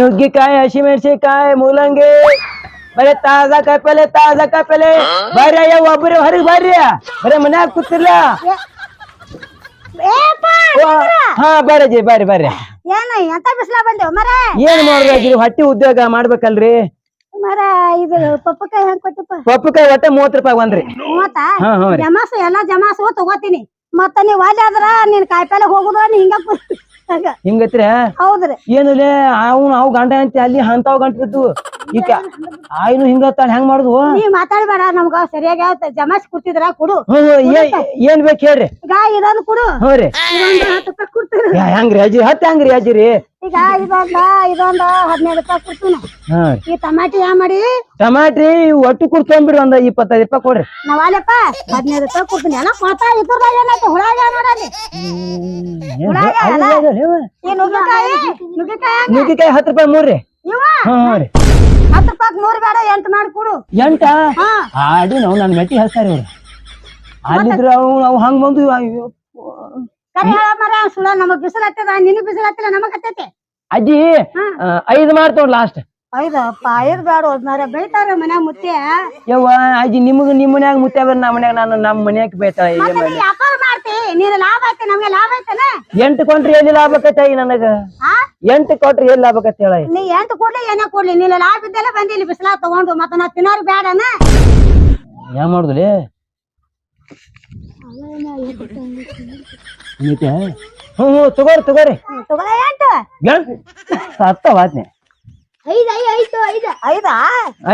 ನುಗ್ಗಿಕಾಯಿ ಹಸಿಮೆಣಸಿನಕಾಯಿ ಮೂಲಂಗಿ. ಬರೇ ತಾಜಾ ಕಾಯಿಪಲ್ಲೆ ತಾಜಾ ಕಾಯಿಪಲ್ಲೆ ಬರ್ರಿ ಅಯ್ಯ ಒಬ್ಬರಿ ಹೊರಗೆ ಬರ್ರಿ. ಬರೀ ಮನ್ಯಾಗ ಕೂತಿರ್ಲ. ಹಾ ಬರ್ರಿ ಬರ್ರಿ ಬರ್ರಿ. ಏನ ಎಂತ ಬಿಸ್ಲ ಬಂದೇವ್ ಮರ? ಏನ್ ಮಾಡ್ಬೇಕ್ರಿ ಹೊಟ್ಟಿ ಉದ್ಯೋಗ ಮಾಡ್ಬೇಕಲ್ರಿ? ಮರ ಇದು ಪಪ್ಪಕಾಯಿ ಹೆಂಗ್ ಕೊಟ್ಟಪ್ಪ? ಪಪ್ಪಕಾಯಿ ಒಟ್ಟೆ ಮೂವತ್ ರೂಪಾಯಿ ಒಂದ್ರಿ. ಮೂವತ್ತಾ? ಹಾ ಹ್ಞೂ ರೀ. ಜಮಾಸು ಎಲ್ಲಾ ಜಮಾಸು ತಗೋತೀನಿ. ಮತ್ತ ನೀವ್ ಅಲ್ಲಿ ಆದ್ರ ನೀನ್ ಕಾಯಿಪಲ್ಲೆ ಹೋಗುದ್ರ ನೀ ಹಿಂಗ ಹಿಂಗತ್ರ ಹಂಗ. ಹಿಂಗತ್ರಿ? ಹೌದ್ರಿ. ಏನು ಅವ್ನು ಅವ್ ಗಂಡ ಅಂತ ಅಲ್ಲಿ ಅಂತಾವ್ ಗಂಟ ಬಿದ್ದು ಈಗ ಆಯ್ನು ಹಿಂಗತ್ತಾಳ ಹೆಂಗ್ ಮಾಡುದು ನೀ ಮಾತಾಡ್ಬೇಡ ನಮ್ಗ ಸರಿಯಾಗಿ ಆಯ್ತು ಜಮಾಸ್ ಕೊಟ್ಟಿದ್ರ ಕೊಡು. ಹ್ಮ್ ಏ- ಏನ್ ಬೇಕ್ ಹೇಳ್ರಿ? ಗಾ ಇದೊಂದು ಕೊಡು. ಹ್ಞೂ ರೀ. ಇದೊಂದು ಹತ್ತು ರೂಪಾಯಿ ಕೊಡ್ತೀರಿ ಯಾ, ಹೆಂಗ್ರಿ ಅಜ್ಜಿ? ಹತ್ತು ಹೆಂಗ್ರಿ ಅಜ್ಜಿ ರೀ? ಈಗ ಇದೊಂದ ಇದೊಂದ ಹದಿನೈದು ರೂಪಾಯಿ ಕೊಡ್ತೀನಿ. ಹಾ. ಈ ಟಮಾಟಿ ಯಾ ಮಾಡಿ? ಟಮಾಟ್ರಿ ಒಟ್ಟು ಕುಡ್ಕೊಂಬಿಡ್ರಿ ಒಂದ್ ಇಪ್ಪತ್ತೈದು ರೂಪಾಯಿ ಕೊಡ್ರಿ. ನಾವಲ್ಲಪ್ಪ ಹದಿನೈದು ರೂಪಾಯಿ ಕೊಡ್ತೀನಿ. ಎಲ್ಲ ಕೊಡ್ತಾ ಇದ್ರದಾಗ ಹುಳ ಹುಳಾಗ ನೋಡಲ್ಲಿ ಹೆ- ಅಲ್ಲ, ಈ ನುಗ್ಗಿಕಾಯಿ ನುಗ್ಗಿಕಾಯಿ ಹಂಗ? ನುಗ್ಗಿಕಾಯಿ ಹತ್ತು ರೂಪಾಯಿ ಮೂರ್ರಿ. ಇವ? ಹ್ಞೂ ಹ್ಞೂ ರೀ. ಹತ್ತು ರೂಪಾಯಿ ಮೂರು ಬೇಡ ಎಂಟು ಮಾಡಿ ಕೊಡು. ಎಂಟ? ಹಾ. ಆಡಿ ನಾವು ನನ್ನ ಮೆಟ್ಟಿ ಹಚ್ತಾರ ಇವ್ರು. ಅಲ್ಲಿದ್ರ ಅವು ಅವು ಹಂಗ್ ಬಂದು ಅಯ್ಯೋ. ಕರೆ ಹೇಳ ಮರ ಸುಳ ನಮಗ್ ಬಿಸಿಲು ಹತ್ತದ ನಿನ್ ಬಿಸಿಲು ಹತ್ತಿಲ್ಲ ನಮಗ್ ಹತ್ತೈತಿ. ಅಜ್ಜಿ ಐದು ಮಾಡ್ತೋಡ್ ಲಾಸ್ಟ್ ಐದು ಬೇಡ ಮರ ಬೇಯ್ತಾರೆ ಮನ್ಯಾಗ ಮುತ್ತೆ? ಯವ್ವ ಅಜ್ಜಿ ನಿಮಗ ನಿಮ್ ಮನ್ಯಾಗ ಮುತ್ಯ ಬರ್ ನಮ್ಮ ಮನ್ಯಾಗ ನಾನು ನಮ್ಮ ಮನ್ಯಾಗ ಮತ್ತೆ ಮಾಡ್ತಿ? ನೀನು ಲಾಭ ಐತಿ ನಮ್ಗೆ ಲಾಭ ಐತನ? ಎಂಟು ಕೊಟ್ರಿ ಎಲ್ಲಿ ಲಾಭ ಆಕೈತಿ ನನಗ? ಎಂಟು ಕೊಟ್ರಿ ಎಲ್ಲಿ ಲಾಭ ಆಕೈತಿ ಹೇಳ ನೀ ಎಂಟು ಕೊಡ್ಲಿ ಏನೇ ಕೊಡ್ಲಿ. ನೀನು ಲಾಭ ಇದ್ದೆಲ್ಲ ಬಂದಿಲ್ಲಿ ಬಿಸಿಲ ತಗೊಂಡು ಮತ್ತ ನಾ ತಿನ್ನೋರು ಬೇಡನ ಏನ್ ಮಾಡುದ್ರಿ? ಹ್ಮ್ ಹ್ಞೂ ಹ್ಞೂ ತಗೋರಿ. ತಗೋರಿ. ಸತ್ತ ವಾತ್ನೆ ಐದು ಐದು ಐದು ಐದು. ಐದಾ?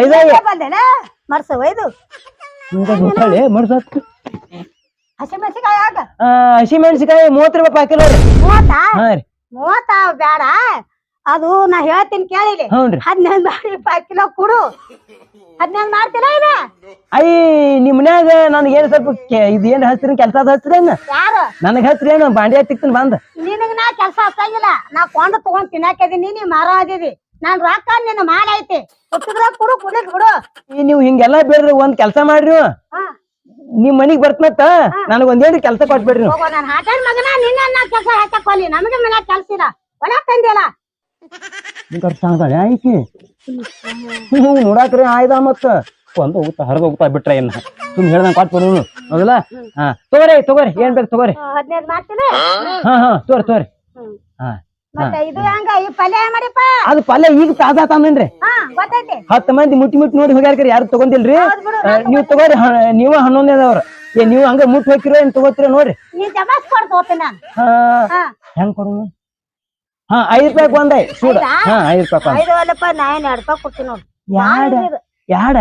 ಐದಾಯಿ ಬಂದೇನ? ಮರ್ಸ ಐದು ಹಸಿಮೆಣಸಿಕಾಯಿ ಆಗ ಹಸಿ ಮೆಣಸಿಕಾಯಿ ಮೂವತ್ತು ರೂಪಾಯಿ ಕಿಲೋ ರೀ ಮೂವತ್ತಾ? ಹಾ ರೀ. ಮೂವತ್ತ? ಬೇಡ ಅದು ನಾ ಹೇಳ್ತೀನಿ ಕೇಳಿ ಹದಿನೈದು ಮಾಡಿ ರೂಪಾಯಿ ಕಿಲೋ ಕೊಡು. ಹದಿನೈದು ಮಾಡ್ತೀರಾ ಇದು? ನನಗೆ ಏನ್ ಸ್ವಲ್ಪ ಇದು ಏನ್ ಹಚ್ರಿ ಕೆಲಸ ಹಚ್ರೇನ ಯಾರು? ನನಗೆ ಹಚ್ರಿ ಏನು? ಬಾಂಡೆ ತಿಕ್ತೀನಿ ಬಂದ. ನಿನಗ ನಾ ಕೆಲಸ ಹಚ್ಚಂಗಿಲ್ಲ ನಾ ಕೊಂಡ ತಗೊಂಡ್ ತಿನ್ನಕ್ಕೆ ನೀ ಮಾರ ಆದಿದಿ ನಾನ್ ರೊಕ್ಕ ನಿನ್ನ ಮಾಲ ಐತಿ. ಕೊಟ್ಟಿದ್ರ ಕೊಡು ಕುಡಿಕ್ ಬಿಡು. ಈ ನೀವು ಹಿಂಗೆಲ್ಲ ಬೇಡ್ರಿ ಒಂದ್ ಕೆಲಸ ಮಾಡ್ರಿ ನೀವು. ನಿಮ್ ಮನಿಗ್ ಬರ್ತನತ್ತ? ನನಗ್ ಒಂದೇನು ಕೆಲಸ ಕೊಟ್ಬಿಡ್ರಿ ನೀವು. ಹೋಗೋ ನಾನು ಹಾಟಲ್ ಮಗನ ನಿನ್ನ ನಾ ಕೆಲಸ ಹಾಕಿ ನಮಗೆ ಮನ್ಯಾಗ ಕೆಲ್ಸ ಇಲ್ಲ. ಒಳಗ್ ತಂದಿಲ್ಲ ಸಾಂಗಾಳೆ ಆಯ್ಕೆ? ಹ್ಞೂ ನೋಡಾಕ್ರಿ ಆಯ್ದ ಮತ್ತ. ಒಂದು ಹೋಗುತ್ತಾ ಹರಿದು ಹೋಗ್ತಾ ಬಿಟ್ರೆ ಏನ್ ಸುಮ್ ಹೇಳ್ದಂಗ್ ಬರೋನು ಹೌದಲ್ಲ? ಹಾ ತಗೋರಿ ತಗೋರಿ ಏನ್ ಬೇಕು ತಗೋರಿ? ಹದಿನೈದು ಮಾಡ್ತೀನಿ. ಹಾ? ಹಾ ತೋರಿ ತೋರಿ. ಹಾ ಮತ್ತೆ ಇದು ಹೆಂಗ? ಈ ಪಲ್ಯ ಮಾಡಿಪ್ಪ? ಅದು ಪಲ್ಯ ಈಗ ತಾಜಾ ತಾನೇನ್ರಿ ಹಾ ಗೊತ್ತೈತಿ. ಹತ್ತು ಮಂದಿ ಮುಟ್ಟಿ ಮುಟ್ಟಿ ನೋಡಿ ಹೋಗ್ಯಾರ ಯಾರು ತಗೊಂಡಿಲ್ರಿ? ನೀವು ತಗೋರಿ ನೀವ ಅದಾವ್ರ. ಏ ನೀವು ಹಂಗ ಮುಟ್ಟಿ ಹೋಗಿರೋ ಏನ್ ತಗೋತೀರ ನೋಡ್ರಿ. ಹೆಂಗ್ ಕೊಡೋಣ ಹಾ ಐದ್ ರೂಪಾಯಿ ಒಂದೈ ಸೂಡ? ಹಾ ಐದ್ ರೂಪಾಯಿ ಎರಡ್ ರೂಪಾಯಿ ಕೊಡ್ತೀನಿ ನೋಡಿ. ಯಾಡ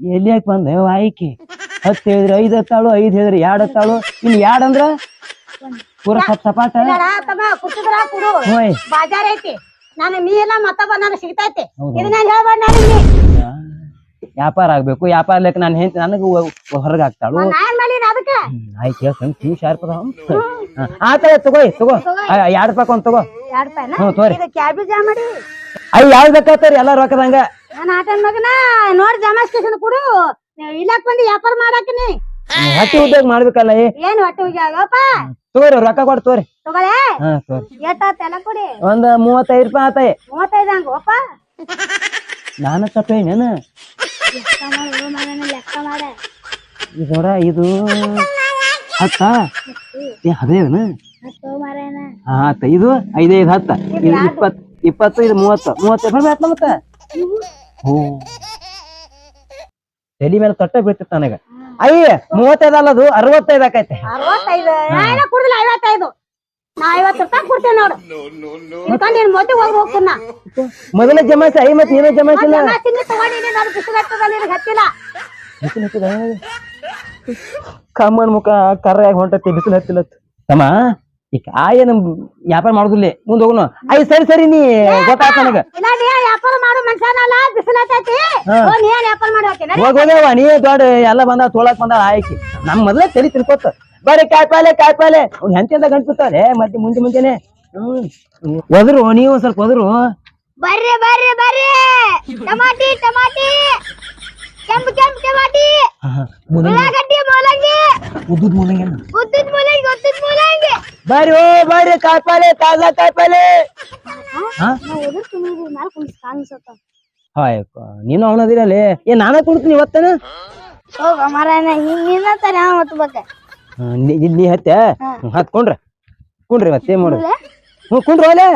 ಎಲ್ಲಿ ಯಾಕೆ ಬಂದ? ಆಯ್ಕೆ. ಹತ್ತು ಹೇಳಿದ್ರೆ ಐದ್ ಹತ್ತಾಳು ಐದ್ ಹೇಳಿದ್ರೆ ಎರಡ್ ಹತ್ತಾಳು ಇಲ್ಲ ಎರಡ್ ಅಂದ್ರ? ಪೂರ ಸಪ್ ಸಪಾಟ? ಹೋಯ್ ಬಾಜಾರ್ ಐತಿ. ನಾನು ನೀ ಎಲ್ಲ ಮತ್ತೊಬ್ಬ ನನಗೆ ಸಿಗ್ತೈತಿ. ಹೇಳ್ಬೇಡ ನನಗೆ ವ್ಯಾಪಾರ ಆಗ್ಬೇಕು. ವ್ಯಾಪಾರ ಲೆಕ್ಕ ನಾನು ಹೆಂತ ನನಗ ಹೊರಗೆ ಹಾಕ್ತಾಳು. ಆಯ್ತು ಹೇಳ್ತಾನೆ ಶಾರ್ಪ್ ಅದಾವ. ಆತ ತಗೋಯ್ ತಗೋ. ಎರಡು ರೂಪಾಯಿ ಒಂದ್ ತಗೋ. ಹ್ಞೂ ಮಾಡಿ. ಅಯ್ಯ ಯಾವ್ದು ಬೇಕಾಗ್ತಾರ ಎಲ್ಲ ರೊಕ್ಕದಂಗ ನಾನು ಆಟನ್ ಮಗನ ನೋಡಿ ಜಮಾ ಸ್ಟೇಷನ್ ಕೊಡು. ಇಲ್ಲಕ್ ಬಂದು ವ್ಯಾಪಾರ ಮಾಡಾಕಿನಿ ಹಟ್ಟಿ ಉದ್ಯೋಗ ಮಾಡ್ಬೇಕಲ್ಲ ಏ? ಏನ್ ಹೊಟ್ಟೆ ತಗೋರಿ ರೊಕ್ಕ ಕೊಡ್ ತಗೋರಿ. ತಗೊಳೆ? ಹಾ ತಗೋರಿ. ಎಷ್ಟಾತ್ ಎಲ್ಲ ಕೊಡಿ. ಒಂದ್ ಮೂವತ್ತೈದು ರೂಪಾಯಿ ಆತಾಯ್ ಮೂವತ್ತೈದು ಹಂಗ ನಾನು ತಪ್ಪೇನೇನ ಲೆಕ್ಕ ಮಾಡು ಮಗನ ಲೆಕ್ಕ ಮಾಡ. ಇದು ನೋಡ ಇದು ಹತ್ತ? ಏ ಹದಿನೈದನ ಹತ್ತು ಮಾರೇನ? ಹಾ ಆತ ಇದು ಐದೈದು ಹತ್ತ. ಇದು ಇಪ್ಪತ್ ಇಪ್ಪತ್ತು ಇದು ಮೂವತ್ತು ಮೂವತ್ತು ಎಫ್ ಎಂ ಮತ್ತ ಹೋ ತಲಿ ಮೇಲೆ ತಟ್ಟ ಬೀಳ್ತಿತ್ತು ನನಗ. ಅಯ್ಯ ಮೂವತ್ತೈದು ಅಲ್ಲ ಅದು ಅರವತ್ತೈದು ಆಕೈತೆ. ಅರವತ್ತೈದು. ಕುಡ್ದಿಲ್ಲ ಐವತ್ತೈದು. ನಾ ಐವತ್ತು ರೂಪಾಯಿ ಕೊಡ್ತೇನೆ ನೋಡು. ನೀನ್ ಮೊದ್ಲು ಹೋಗಿ ಹೋಗ್ತೀನಿ ಮೊದಲ ಜಮಾಯಿಸಿ ಐ ಮತ್ತೆ ನೀನೇ ಜಮಾಯಿಸಿಲ್ಲ ತಗೊಂಡಿನಿ ನಾನು ನಿನಗೆ ಹತ್ತಿಲ್ಲ. ಕಮ್ಮನ್ ಮುಖ ಕರ್ರಾಗಿ ಹೊಂಟತಿ ಬಿಸಿಲು ಹತ್ತಿಲ್ಲ ತಮ್ಮ ಈಗ ಆ ನಮ್ ವ್ಯಾಪಾರ ಮಾಡುದಿಲ್ಲ ಮುಂದ್ ಹೋಗುನು. ಐ ಸರಿ ಸರಿ ನೀ ಗೊತ್ತಾಯ್ತು ನನಗ. ಇಲ್ಲ ನೀ ವ್ಯಾಪಾರ ಮಾಡು ಮನುಷ್ಯನಲ್ಲ ನೀ ವ್ಯಾಪಾರ ದೊಡ್ಡ ಎಲ್ಲ ಬಂದ ತೋಳಕ್ ಬಂದ ಆಯ್ಕೆ. ನಮ್ ಮೊದ್ಲೇ ತಲೆ ತಿಳ್ಕೊತ ಬರ್ರಿ ಕಾಯಿಪಾಲೆ ಕಾಯಿಪಾಲೆ ಅವ್ನು ಹೆಂತಿಂದ ಗಂಟ್ಬಿಡ್ತಾರೆ ಮತ್ತೆ ಮುಂದೆ ಮುಂದೆನೆ. ಹ್ಮ್. ಒದ್ರು ನೀವು ಸ್ವಲ್ಪ ಒದ್ರು. ಬರ್ರಿ ಬರ್ರಿ ಬರ್ರಿ. ಟಮಾಟಿ ಟಮಾಟಿ. ಕೆಂಪು ಕೆಂಪು ಟಮಾಟಿ ಉಳ್ಳಾಗಡ್ಡಿ ಮೂಲಂಗಿ. ಉದ್ದುದ್ ಮೂಲಂಗಿ ಉದ್ದುದ್ ಮೂಲಂಗಿ ಉದ್ದುದ್ ಮೂಲಂಗಿ. ಬರ್ರಿ ಓ ಬರ್ರಿ ಕಾಯಿಪಲ್ಲೆ ತಾಜಾ ಕಾಯಿಪಲ್ಲೆ ಹಾಯ್ ನೀನು ಅವನದಿರಲ್ಲಿ. ಏ ನಾನೇ ಕುಡ್ತೀನಿ ಇವತ್ತೇನ? ಹೋಗ ಮಾರಾಯಣ ಹಿಂಗ್ ನಿನ್ನತ್ತಾನೆ ಮತ್ತ ಬೇಕ ನೀ ನೀ ಹತ್ತೆ ಹತ್ಕೊಂಡ್ರೆ ಹತ್ ಕುಂಡ್ರ ಮತ್ತೆ ಮಾಡು? ಹ್ಞೂ ಕುಂಡ್ರಿ ಒಲೆ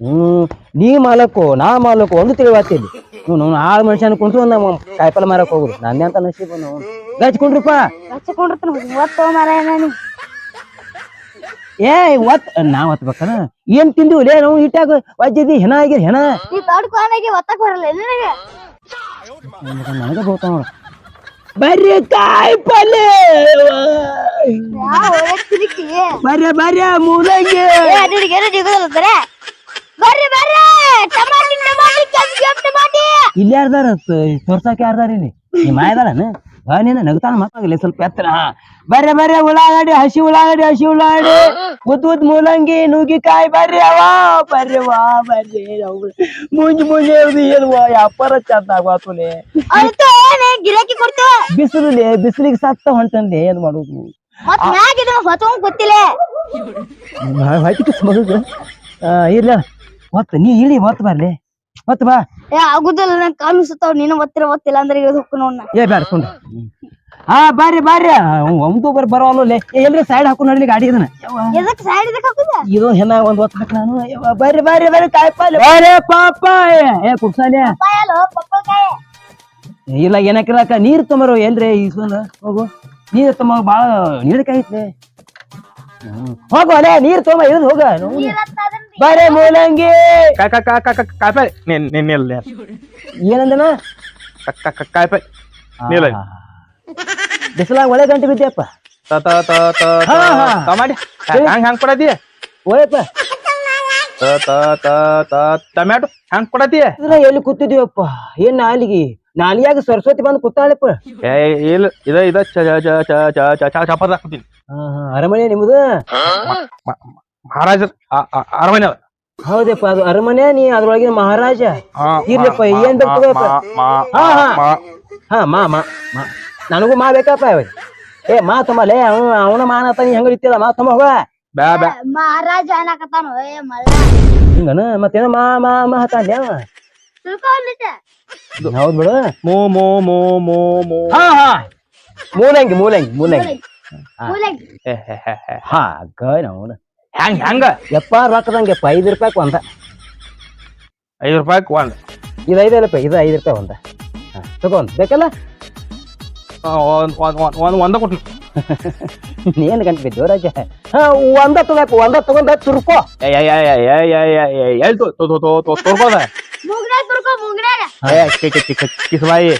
ಹ್ಮ್ ನೀ ಮಾಲಕ್ಕು ನಾ ಮಾಲಕ್ಕು ಒಂದು ತಿಳಿವಾತಿಲ್ಲಿ ನಾವು ಆಳು ಮನುಷ್ಯನ ಕುಂತು ನಮ್ಮ ಕಾಯಿಪಲ್ಲೆ ಮಾರಕ್ ಹೋಗುದು. ನಂದೇ ಅಂತ ನಸೀಬ ಗಚ್ಕೊಂಡ್ರಪ್ಪ. ಹಚ್ಕೊಂಡಿರ್ತಾನ ಏ ಒತ್ ನಾ ಒತ್ಬೇಕನ ಏನ್ ತಿಂದು ಲೇ ನಾವು ಇಟ್ಟಾಗ ವಜ್ಜಿದಿ ಹೆಣ ಆಗಿರ್ ಹೆಣ? ನೀ ದೊಡ್ಡ ಕೋನಾಗಿ ಒತ್ತಕ್ ಬರಲ್ಲ ನಿನಗೆ? ನನಗ ಬೋತಾವ ಬರ್ರಿ ಕಾಯಿಪಲ್ಲೆ! ಬರ್ರಿ ಬರ್ರಿ ಮೂಲಂಗಿ ಅಡಿಗೆ ಬರ್ರಿ ಬರ್ರಿ. ಟಮಾಟಿ ಟಮಾಟಿ ಕೆಂಪ್ ಕೆಂಪ್ ಟಮಾಟಿ. ಇಲ್ಲಿ ಯಾರ್ದಾರ ತೋರ್ಸಾಕ ಯಾರ್ದಾರ ಇಲ್ಲಿ? ನೀ ಮಾಯದಾಳನ ಬಾ ನಗತಾನ ಮಾತಾಗಲಿ ಸ್ವಲ್ಪ ಎತ್ತರ ಬರ್ರಿ ಬರ್ರಿ ಉಳ್ಳಾಗಡ್ಡಿ ಹಸಿ ಉಳ್ಳಾಗಡ್ಡಿ ಹಸಿ ಉಳ್ಳಾಗಡ್ಡಿ. ಉದ್ ಉದ್ ಮೂಲಂಗಿ ನುಗ್ಗಿಕಾಯಿ ಬರ್ರಿ ಅವ ಬರ್ರಿ ವಾ ಬರ್ರಿ ಮುಂಜ್ ಮುಂಜಿ ಮುಂಜಿ ಅವ್ರು ಏನು ವಾ ವ್ಯಾಪಾರ ಚಂದ ಆಗ್ವಾತುಲೆ ಗಿರಾಕಿ ಕೊಡ್ತೇವ ಬಿಸಿಲು ಬಿಸಿಲಿಗೆ ಸತ್ತ ಹೊಂಟಂದೆ ಏನ್ ಮಾಡುದು? ಮತ್ ಮ್ಯಾಗ ಇದನ್ನ ಹೊತ್ಕೊಂಡ್ ಗೊತ್ತಿಲ್ಲ ಹೊಟ್ಟಿಗೆ ಒತ್ತ ನೀ ಇಳಿ ಒತ್ತ ಬರ್ಲಿ. ಒತ್ತ ಬಾ. ಏ ಆಗುದಿಲ್ಲ ನಂಗೆ ಕಾಲು ಸುತ್ತಾವ್ ನೀನು ಒತ್ತಿರ ಒತ್ತಿಲ್ಲ ಅಂದ್ರೆ ಇಳಿದು ಹೋಗ್ಕು ಏ ಬ್ಯಾಡ ಕೊಂಡ್ರಿ. ಹಾ ಬಾರಿ ಬಾರಿ ಒಂದು ಬರ್ ಬರೋಲ್ಲ ಎಲ್ರಿ ಸೈಡ್ ಹಾಕೊಂಡು ನೋಡ್ಲಿ ಗಾಡಿ ಇದನ್ನ. ಎದಕ್ ಸೈಡ್ ಇದಕ್ ಹಾಕುದ? ಇದು ಹೆಣ್ಣ ಒಂದ್ ಹಾಕ ನಾನು. ಯವ್ವ, ಬರ್ರಿ ಬರ್ರಿ ಬರ್ರಿ ಕಾಯಿಪಲ್ಲೆ ಬರ್ರಿ ಪಾಪ ಏ ಕುಡ್ಸಾಲೆ ಪಾಯಲು ಇಲ್ಲ ಏನಕ್ಕಿಲ್ಲಕ್ಕ ನೀರ್ ತೊಂಬರು ಎಲ್ರಿ ಈಸ್ಕೊಂಡ್ ಹೋಗು. ನೀರ್ ತೊಂಬ ಬಾಳ ನೀರ್ ಕಾಯಿತ್ಲೆ ಹೋಗು ಅಲ್ಲೇ ನೀರ್ ತೊಂಬ ಇಳಿದು ಹೋಗ. ಬರ್ರಿ ಮೂಲಂಗಿ ಕಾಯಿಪಲ್ಲೆ ನಿಲ್ಲ ಏನಂದನ ಕಾಯಿಪಲ್ಲೆ ನೀಲ ಬಿಸಿಲಾಗ ಒಳ್ಳೆ ಗಂಟೆ ಬಿದ್ದೆಪ್ಪ ತ ತ ಟಮಾಟಿ ಹಂಗ್ ಹಂಗ್ ಕೊಡತಿ ಓಯಪ್ಪ ಟಮ್ಯಾಟೊ ಹಂಗ್ ಕೊಡತಿ ಇದ್ರ ಎಲ್ಲಿ ಕೂತಿದೀವಪ್ಪ ಏನ್ ನಾಲಿಗೆ ನಾಲಿಯಾಗ ಸರಸ್ವತಿ ಬಂದು ಕೂತಾಳಪ್ಪ ಏ ಇಲ್ಲ ಇದ ಇದ ಚ ಚ ಚ ಚ ಚ ಚ ಅರಮನೆ ನಿಮ್ದು ಮಹಾರಾಜ ಅರಮನೆ ಅದ ಹೌದಪ್ಪ ಅದು ಅರಮನೆ ನೀ ಅದ್ರೊಳಗಿನ ಮಹಾರಾಜ. ಹಾ, ಇರ್ಲಪ್ಪ, ಏನ್ ಬೇಕಪ್ಪ? ಹಾ, ಹಾ. ಮಾ- ಹಾ ಮಾ ಮಾ ಮಾ. ನನಗೂ ಮಾ ಬೇಕಪ್ಪ ಏ ಮಾ ತಮ್ಮಲೇ ಅವ ಅವನ ಮಾನ ಆತ ನೀ ಹೆಂಗ ಇರ್ತಿಲ್ಲ ಮಾ ತಮ್ಮ ಹೋಗ. ಬ್ಯಾ ಬ್ಯಾ. ಮಹಾರಾಜ ಅನ್ನಕತ್ತಾನು ಏ ಮಲ್ಲ. ಹಿಂಗನ ಮತ್ತೇನ ಮಾ ಮಾ ಮಾ ಹತ್ತಾನ್ಯ ಅವ? ಹೌದ್ ಬಿಡು. ಮೋ ಮೋ ಮೋ ಮೋ ಮೋ. ಹಾ ಹಾ. ಮೂಲಂಗಿ ಮೂಲಂಗಿ ಮೂಲಂಗಿ. ಹೇ, ಗ ನಾವು ಹೆಂಗ್ ಹೆಂಗ ಎಪ್ಪ ರೊಕ್ಕದಂಗೆಪ್ಪ ಐದು ರೂಪಾಯಿ ಒಂದ. ಐದು ರೂಪಾಯಿ ಒಂದ್. ಇದು ಐದು ರೂಪಾಯಿ ಇದು ಐದು ರೂಪಾಯಿ ಒಂದ. ಹಾ ತಗೊಂಡ್ ಬೇಕಲ್ಲ? ಒಂದ್ ಒಂದ್ ಒಂದ್ ಒಂದ್ ಒಂದ ಕೊಟ್ಟು ಏನು ಗಂಟೆ ಬಿದ್ದು ರಾಜ? ಹಾ ಒಂದ ತಗೋಬೇಕು ಒಂದ ತಗೊಂಡ ತುರ್ಕೋ ಎಲ್ಲಿ ತೋರ್ಬೋದ? ಮುಗ್ನಾಗ ತುರ್ಕೊ ಮುಗ್ನಾಗ ಕಿಸ್ಬಾಯಿ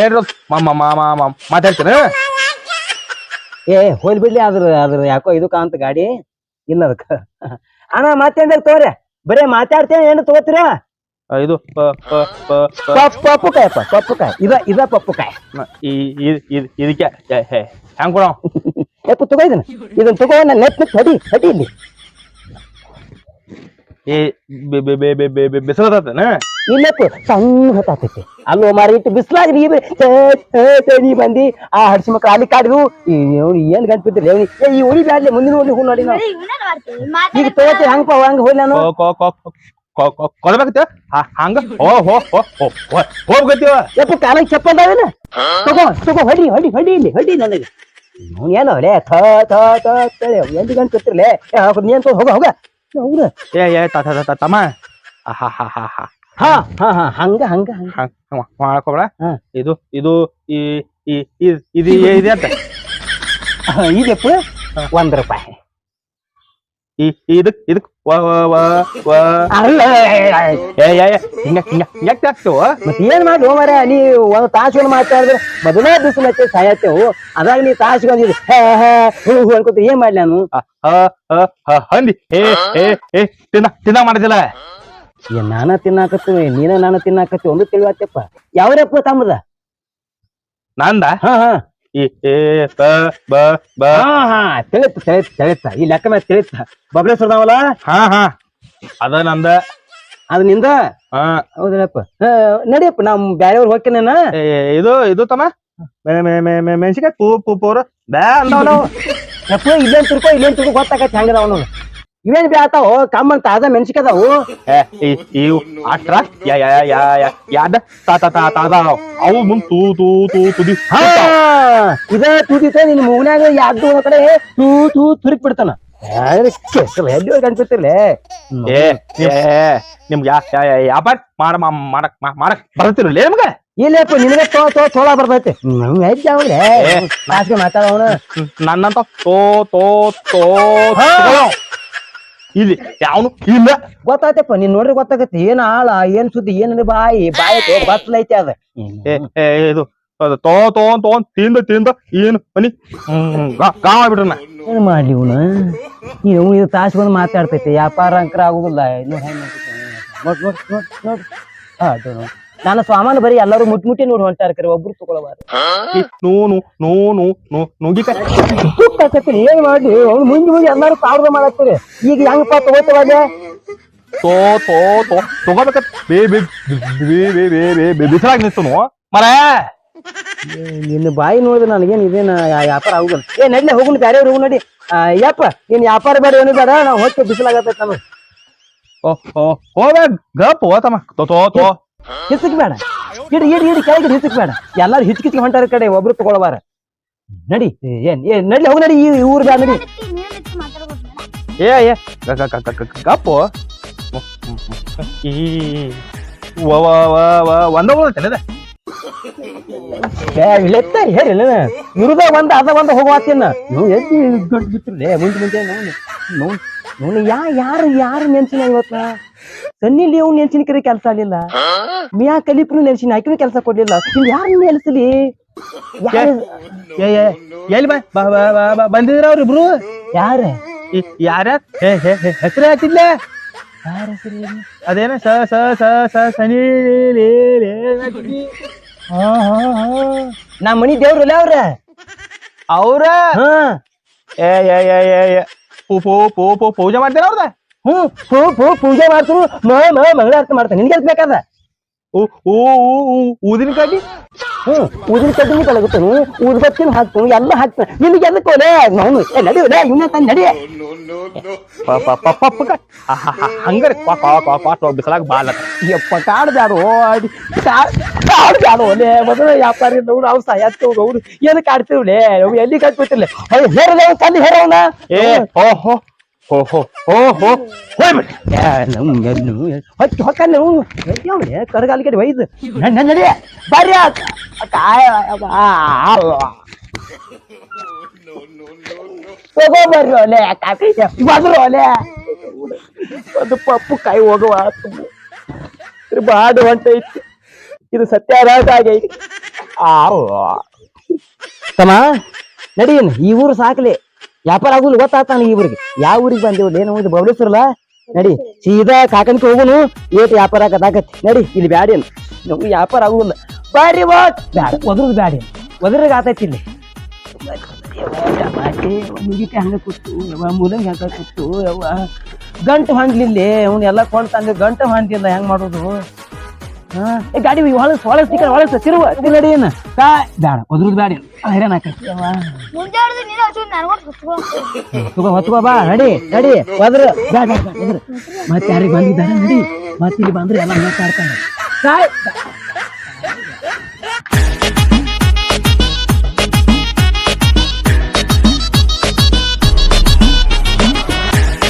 ಏನ್ರ ಮಾತಾಡ್ತೀರ? ಏ ಹೋಲ್ ಬಿಡ್ಲಿ ಅದ್ರ ಅದ್ರ ಯಾಕೋ ಇದು ಕಾಂತ ಗಾಡಿ. ಇಲ್ಲ ಅದಕ್ಕ. ಅಣ್ಣ ಮಾತೇಂದ್ರ ತೋರಿ ಬರೇ ಮಾತಾಡ್ತೇನೆ ಏನು ತಗೋತೀರ? ಇದು ಪ- ಪ- ಪ- ಪ- ಪಪ್ ಪಪ್ಪು ಕಾಯಪ್ಪ ಪಪ್ಪು ಕಾಯಿ ಇದ ಇದ ಪಪ್ಪು ಕಾಯಿ ಈ- ಈ- ಈ- ಇದಕ್ಕೆ ಹೆಂಗ್ ಕೊಡ? ಯಾಕೆ ತಗೋ ಇದನ್ನ. ಇದನ್ನ ತಗೋ ನನ್ನ ನೆಟ್ ನೆಟ್ ಹಡಿ ಹಡಿ ಇಲ್ಲಿ. ಬಿಸಿಲತ್ತನ ಇಲ್ಲಪ್ಪ ಸಣ್ಣ ಹೊತ್ತಾತೈತಿ ಅಲ್ಲೋ ಮಾರಿ ಇಟ್ಟು ಬಿಸಿಲಾಗ ನೀ ಬಂದಿ ಆ ಹಡ್ಸಿ ಮಕ್ಕಳು ಅಲ್ಲಿ ಕಾಡಿದು ಏನ್ ಗಂಟು ಬಿದ್ದಿಲ್ಲ ಏ ಈ ಉಳಿ ಬ್ಯಾಡ್ಲಿ ಮುಂದಿನ ಉಳಿ ಹೂ ನೋಡಿ ನಾವು ಈಗ ತಗೋತಿ ಹಂಗಪ್ಪ ಹಂಗ ಹೋಗಿ ನಾನು ಕೊಡ್ಬೇಕತ್ತ ಹಂಗ ಹೋ ಹೋ ಹೋ ಹೋ ಹೋಗ್ಬೇಕತ್ತೀವ ಯಪ್ಪ ಕಾಲಿಗೆ ಚಪ್ಪಂದಾವೇನ ತಗೋ ತಗೋ ಹೊಡಿ ಹೊಡಿ ಹೊಡಿ ಇಲ್ಲಿ ಹೊಡಿ ನನಗೆ ಏನೋ ಲೇ ಥ ಥ ಥ ಎಲ್ಲಿ ಗಂಟು ಬಿತ್ತಿರ್ಲೇ ನೀನ್ ಹೋಗ ಹೋಗ ಹೌದ? ಏ ಏ ತ ತ ತ ತಮ್ಮ. ಹಾ ಹಾ ಹಾ ಹಾ. ಹಾ ಹಾ ಹಾ ಹಂಗ ಹಂಗ ಹಂಗ. ಮಾಡ್ಕೊಬೇಡ ಇದು ಇದು ಈ ಈ ಇದ್- ಇದು ಅಂತ. ಇದಪ್ಪ ಒಂದ್ ರೂಪಾಯಿ. ಇದಕ್ ಇದಕ್ ವ ವ ವ ವ. ಅಲ್ಲ ಏ ಏ ಏ, ಹಿಂಗ ಹಿಂಗ ಹಿಂಗ ಆಗ್ತೇವ ಮತ್ತೆ ಏನ್ ಮಾಡಿ ಹೋಮರ ನೀ ಒಂದ್ ತಾಸುಗಳು ಮಾತಾಡಿದ್ರೆ ಮೊದಲೇ ಬಿಸಿಲು ಹಚ್ಚಿ ಸಾಯತ್ತೇವು. ಅದಾಗ ನೀ ತಾಸು ಬಂದಿದ್ದು ಹೇ ಹೇ ಹೂ ಹೂ ಅನ್ಕೊತ ಏನ್ ಮಾಡ್ಲಿ ನಾನು? ಹಂದಿ ಏ ಏ ಏ ತಿನ್ನ ತಿನ್ನ ಮಾಡಿದಿಲ್ಲ ಏ ನಾನ ತಿನ್ನಾಕತ್ತೀವಿ ನೀನ ನಾನ ತಿನ್ನಾಕತ್ತಿ ಒಂದು ತಿಳಿವತ್ತಪ್ಪ ಯಾವ್ರಪ್ಪ ತಮ್ಮದ? ನಂದ? ಹಾ ಹಾ. ಈ ಏ ಬ ಬ ಬ. ಹಾ ಹಾ ತಿಳಿತ ತಿಳಿತ ತಿಳಿತ. ಈ ಲೆಕ್ಕ ಮೇಲೆ ತಿಳಿತ. ಬಬ್ಲೇಶ್ವರದವಲ್ಲ ಹಾ ಹಾ. ಅದ ನಂದ. ಅದ ನಿಂದ? ಹಾ. ಹೌದಪ್ಪ ನಡಿಯಪ್ಪ ನಮ್ ಬ್ಯಾರೆಯವ್ರು ಹೋಗ್ತೇನ ಏ, ಇದು ಇದು ತಮ್ಮ? ಮೆ ಮೆ ಮೆ ಮೆ ಮೆಣಸಿಕಾಯಿ ಪೂ ಪೂ ಪೂರ. ಬ್ಯಾ ಅಂದವ್ ನಾವು ಇಲ್ಲೇನ್ ತಿರ್ಕೋ ಇಲ್ಲೇನ್ ತಿರ್ಕೋ ಗೊತ್ತಾಗತ್ತೆ ಹೆಂಗದ ಅವನು ಇವೇನ್ ಬ್ಯಾತಾವ ಕಮ್ಮಂತ ತಾಜಾ ಮೆಣಸಿಕದಾವು ಇವು ಅಷ್ಟ್ರ ಯಾದ ತಾ ತಾ ತಾ ತಾ ತಾ ಅವು ಮುಂದ್ ತೂ ತೂ ತೂ ತುದಿ ಇದ ತುದಿತ ನಿನ್ ಮೂನ್ಯಾಗ ಯಾವ್ದು ಒಂದ್ ಕಡೆ ತೂ ತೂ ತುರಿಕ್ ಬಿಡ್ತಾನ. ಎಲ್ಲಿ ಅನ್ಸುತ್ತಿರ್ಲೆ. ಏ ನಿಮ್ಗೆ ಯಾ ಯಾ ಯಾ ವ್ಯಾಪಾರ ಮಾಡ ಮಾಡಕ್ ಮಾಡಕ್ ಬರ್ತಿರಲ್ಲ ನಿಮ್ಗೆ? ಇಲ್ಲಪ್ಪ ನಿನಗೆ ತೋ ತೋ ತೋಳ ಬರ್ತೈತಿ ನನ್ನಂತ ತೋ ತೋ ತೋ. ಇಲ್ಲಿ ಯಾವನು? ಇಲ್ಲ. ಗೊತ್ತಾಯ್ತಪ್ಪ ನೀನ್ ನೋಡ್ರಿ ಗೊತ್ತಾಗತ್ತೆ. ಏನ್ ಆಳ ಏನ್ ಸುದ್ದಿ ಏನ್ ಬಾಯಿ? ಬಾಯಿ ಬತ್ಲೈತಿ ಅದ. ಏ ಇದು ಅದು ತೋ ತೋ ತೋ ತಿಂದ ತಿಂದ ಏನು ಮನಿ ಬಿಡ್ರಣ್ಣ ಏನ್ ಮಾಡ್ಲಿ ಇವನು ನೀವು ಇದು ತಾಸ್ ಬಂದು ಮಾತಾಡ್ತೈತಿ. ವ್ಯಾಪಾರ ಅಂಕರ ಆಗುದಿಲ್ಲ. ನೋಡ್ ಹೆಂಗ್ ಮಾಡ್ತೈತಿ. ನೋಡ್ ನೋಡ್ ನೋಡ್ ನೋಡ್. ಹಾ ಅದು ನಾನು ಸಾಮಾನು ಬರೀ ಎಲ್ಲರೂ ಮುಟ್ ಮುಟ್ಟಿ ನೋಡಿ ಹೊಂಟಾರ ಕರೆ ಒಬ್ರು ತಗೊಳಬಾರ್ದು. ನೋನು ನೋನು ನೋ ನೂ ನುಗ್ಗಿಕಾಯಿ ತುತ್ತಾಕತ್ತೀರಿ ಏನ್ ಮಾಡಿ ಅವ್ನು ಮುಂದೆ ಮುಂದೆ ಎಲ್ಲಾರು ಸಾವಿರದ ಮಾಡತ್ತೀರಿ. ಈಗ ಹೆಂಗಪ್ಪ ತಗೋತವಾಗ ತೋ ತೋ ತೋ. ತಗೋಬೇಕ. ಬೇ ಬೇ ಬೇ ಬೇ ಬೇ ಬೇ ಬೇ ಬಿಸಿಲಾಗ ನಿಂತನು ಮರ. ನಿನ್ನ ಬಾಯಿ ನೋಡಿದ್ರೆ ನನಗೇನ್ ಇದೇನ? ವ್ಯಾಪಾರ ಆಗುದಿಲ್ಲ. ಏ ನಡ್ಲೆ ಹೋಗುಣ ಬ್ಯಾರೆ ಹೋಗು ನೋಡಿ. ಯಪ್ಪ ಏನ್ ವ್ಯಾಪಾರ ಬೇಡ ಏನು ಬೇಡ. ನಾವು ಹೊತ್ತು ಬಿಸಿಲಾಗತ್ತೈತೆ ನಮಗೆ. ಓ ಓ ಗಪ್ ಹೋತಮ್ಮ. ತೋ ತೋ ತೋ. ಹಿಸಕ್ ಬೇಡ ಇಡಿ ಇಡಿ ಇಡಿ ಕೆಳಗೆ ಹಿಸಕ್ ಬೇಡ ಎಲ್ಲಾರು ಹಿಚ್ಕಿಚ್ಕಿ ಹೊಂಟಾರ ಕಡೆ ಒಬ್ರು ತಗೊಳಬಾರ. ನಡಿ. ಏನ್ ಏ ನಡಿ ಹೋಗ ನಡಿ ಈ ಊರ್ ನಡಿ. ಏ ಗಪ್ಪು. ಈ ವ ವ ವ ವ ಒಂದ ಹೋಗ್ತೇನೆ ಏ ಇಲ್ಲೆತ್ತಾರ ಹೇಳಿ ಇರುದ ಒಂದ ಅದ ಒಂದ ಹೋಗುವತ್ತೇನ ನೀವು ಎಲ್ಲಿ ಗಂಟು ಬಿತ್ತಿರ್ಲೆ ಮುಂಚೆ ಮುಂಚೆ ನೋವು ನೋವು ಯಾ ಯಾರು ಯಾರು ನೆನ್ಸಿನ ಇವತ್ತ? ಸನ್ನಿ ಲಿಯವ್ ನೆನ್ಸಿನ ಕರೆ ಕೆಲಸ ಆಗ್ಲಿಲ್ಲ. ಮಿಯಾ ಕಲೀಪ್ನು ನೆನ್ಸಿನ ಆಕಿನೂ ಕೆಲಸ ಕೊಡ್ಲಿಲ್ಲ. ಯಾರು ಏ ಎಲ್ಲಿ ಬಾ? ಬಾ ಬಾ ಬಾ ಬಾ ಬಂದಿದ್ರ ಅವ್ರಿಬ್ರು ಯಾರ? ಯಾರ? ಹೆಸರು ಹಾಕಿದ್ಲೆ? ಯಾರ ಹೆಸರು ಏನು? ಅದೇನ ಸ ಸ ಸ ಸ ಸನಿ. ಹಾ ಹಾ ಹಾ. ನಾ ಮನಿ ದೇವ್ರಲ್ಲ ಅವ್ರ? ಅವ್ರ? ಹಾ. ಏ ಏ ಏ ಏ ಏ. ಪೂ ಪೂ ಪೂ ಪೂ ಪೂಜೆ ಮಾಡ್ತೀರ ಅವ್ರದ? ಹ್ಮ್ ಪೂ ಪೂ ಪೂಜೆ ಮಾಡ್ತರು ಮ ಮಂಗಳಾರತಿ ಮಾಡ್ತಾನೆ. ನಿನ್ಗೆ ಬೇಕಾದ ಊ ಊ ಊ ಊ ಊದಿನ ಕಡ್ಡಿ ಹ್ಮ್ ಊದಿನ ಕಡ್ಡಿನೂ ಕಳಗುತ್ತನು ಊದ್ಬತ್ತಿನ ಹಾಕ್ತಾನು ಎಲ್ಲ ಹಾಕ್ತಾನೆ. ನಿನಗೆ ಎದಕ್ಕೋಲೆ ನಾನು ಏ ನಡಿಯೋಲೆ ಇವನ್ನ ತಂದು ನಡಿ. ಹಂಗಾರೆ ಬಿಸಲಾಗ ಬಾಲ ಯಪ್ಪ ಕಾಡ್ಬ್ಯಾಡು ಅಡಿ ಕಾಡ್ಬ್ಯಾಡು ಒಲೆ ಮೊದಲು ವ್ಯಾಪಾರಿ ನೋಡು ಅವ್ರು ಸಹಾಯಕ್ಕೆ ಅವ್ರು ಏನಕ್ಕೆ ಕಾಡ್ತಿವ್ಲೆ ಅವ್ ಎಲ್ಲಿ ಹೇರಲ್ಲ ಅವ್ ತಂದು ಹೇರವನ? ಏ ಹೋ ಹೋ ಹೋ ಹೋ ಹೋ. ಹೋ ಹೋಗ್ಬಿಡಿ ಹೊಚ್ಚ ಹೊಕ್ಕಲ್ಲ ಅವ್ಲೆ ಕರಗಾಲಿ ಕಡೆ ಒಯ್ದು. ನಡ್ ನಡ್. ಬರ್ರಿ ಆ- ಕಾಯ ತಗೋ ಬರ್ರಿ ಒಲೆ ಬಂದ್ರು ಒಲೆ. ಅದು ಪಪ್ಪು ಕಾಯಿ ಹೋಗುವ ಬಾಡು ಹೊಂಟೈತಿ ಇದು ಸತ್ಯ ಆಗೈತಿ. ಆವ್. ತಮ್ಮ ನಡೀನ್ ಈ ಊರು ಸಾಕ್ಲಿ. ವ್ಯಾಪಾರ ಆಗುದಿಲ್ಲ ಗೊತ್ತಾತ ನನಗೆ ಇವ್ರಿಗೆ. ಯಾವ ಊರಿಗೆ ಬಂದೇವ್ ಏನು ಒಂದು ಬಬಲೇಶ್ವರಲ್ಲ ನಡಿ, ಸೀದಾ ಕಾಕನ್ಕ ಹೋಗುನು, ಏಟ್ ವ್ಯಾಪಾರ ಆಗತ್ತಾಕತಿ ನಡಿ, ಇಲ್ಲಿ ಬ್ಯಾಡೇನು ನಮ್ಗೆ ವ್ಯಾಪಾರ ಆಗುದಿಲ್ಲ. ಬಾರಿ ವಾಟ್? ಬ್ಯಾಡ, ಒದ್ರದ್ ಬ್ಯಾಡೇನು ಒದ್ರಿಗೆ ಆತೈತಿ ಇಲ್ಲಿ. ಮುಗಿಕೆ ಹಂಗ ಕೂತು ಯವ್ವ ಮೂಲಂಗಿ ಹಂಗ ಕೂತು ಯವ್ವ ಗಂಟು ಹೊಂಡ್ಲಿಲ್ಲಿ ಅವ್ನು ಎಲ್ಲ ಕೊಂಡ್ ತಂದೆ ಗಂಟು ಹೊಂದಿಲ್ಲ ಹೆಂಗ್ ಮಾಡೋದು? ಏ ಗಾಡಿ ಹೊಳಸ್ ಹೊಳಸ್ ತಿಕ್ಕ ಹೊಳಸ್ ತಿರುವ ನಡಿ ಏನ? ಕಾ ಬ್ಯಾಡ ಒದ್ರದ್ ಬ್ಯಾಡ ಹೈರಾಣ ಆಕೈತಿ ಹೊತ್ಕೋ. ಬಾ ನಡಿ ನಡಿ ಒದ್ರ. ಬ್ಯಾಡ ಬ್ಯಾಡ, ಹೋದ್ರ ಮತ್ತೆ ಯಾರಿಗೆ ಬಂದಿದ್ದಾರೆ ನಡಿ. ಮತ್ತೆ ಇಲ್ಲಿ ಬಂದ್ರೆ ಎಲ್ಲ ಮಾತಾಡ್ತಾನೆ. ಕಾಯ್